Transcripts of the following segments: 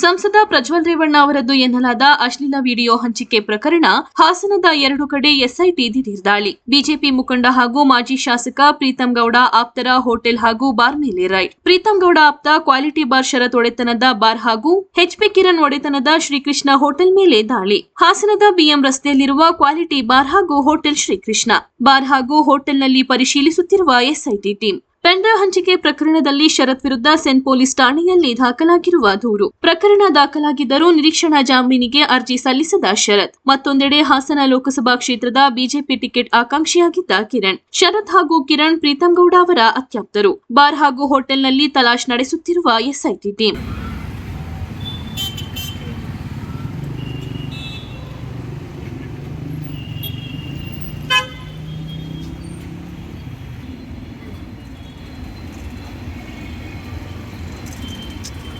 ಸಂಸದ ಪ್ರಜ್ವಲ್ ರೇವಣ್ಣ ಅವರದ್ದು ಎನ್ನಲಾದ ಅಶ್ಲೀಲ ವಿಡಿಯೋ ಹಂಚಿಕೆ ಪ್ರಕರಣ ಹಾಸನದ ಎರಡು ಕಡೆ ಎಸ್ಐಟಿ ದಿಢೀರ್ ದಾಳಿ ಬಿಜೆಪಿ ಮುಖಂಡ ಹಾಗೂ ಮಾಜಿ ಶಾಸಕ ಪ್ರೀತಂ ಗೌಡ ಆಪ್ತರ ಹೋಟೆಲ್ ಹಾಗೂ ಬಾರ್ ಮೇಲೆ ರೈಡ್. ಪ್ರೀತಂ ಗೌಡ ಆಪ್ತ ಕ್ವಾಲಿಟಿ ಬಾರ್ ಶರತ್ ಒಡೆತನದ ಬಾರ್ ಹಾಗೂ ಎಚ್ಪಿ ಕಿರಣ್ ಒಡೆತನದ ಶ್ರೀಕೃಷ್ಣ ಹೋಟೆಲ್ ಮೇಲೆ ದಾಳಿ. ಹಾಸನದ ಬಿಎಂ ರಸ್ತೆಯಲ್ಲಿರುವ ಕ್ವಾಲಿಟಿ ಬಾರ್ ಹಾಗೂ ಹೋಟೆಲ್ ಶ್ರೀಕೃಷ್ಣ. ಬಾರ್ ಹಾಗೂ ಹೋಟೆಲ್ನಲ್ಲಿ ಪರಿಶೀಲಿಸುತ್ತಿರುವ ಎಸ್ಐಟಿ ಟೀಮ್. ಪೆಂಡ್ರೈವ್ ಹಂಚಿಕೆ ಪ್ರಕರಣದಲ್ಲಿ ಶರತ್ ವಿರುದ್ಧ ಸೆನ್ ಪೊಲೀಸ್ ಠಾಣೆಯಲ್ಲಿ ದಾಖಲಾಗಿರುವ ದೂರು. ಪ್ರಕರಣ ದಾಖಲಾಗಿದ್ದರೂ ನಿರೀಕ್ಷಣಾ ಜಾಮೀನಿಗೆ ಅರ್ಜಿ ಸಲ್ಲಿಸದ ಶರತ್. ಮತ್ತೊಂದೆಡೆ ಹಾಸನ ಲೋಕಸಭಾ ಕ್ಷೇತ್ರದ ಬಿಜೆಪಿ ಟಿಕೆಟ್ ಆಕಾಂಕ್ಷಿಯಾಗಿದ್ದ ಕಿರಣ್. ಶರತ್ ಹಾಗೂ ಕಿರಣ್ ಪ್ರೀತಂ ಗೌಡ ಅವರ ಅತ್ಯಾಪ್ತರು. ಬಾರ್ ಹಾಗೂ ಹೋಟೆಲ್ನಲ್ಲಿ ತಲಾಶ್ ನಡೆಸುತ್ತಿರುವ ಎಸ್ಐಟಿ ಟೀಮ್.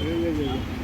没有没有有。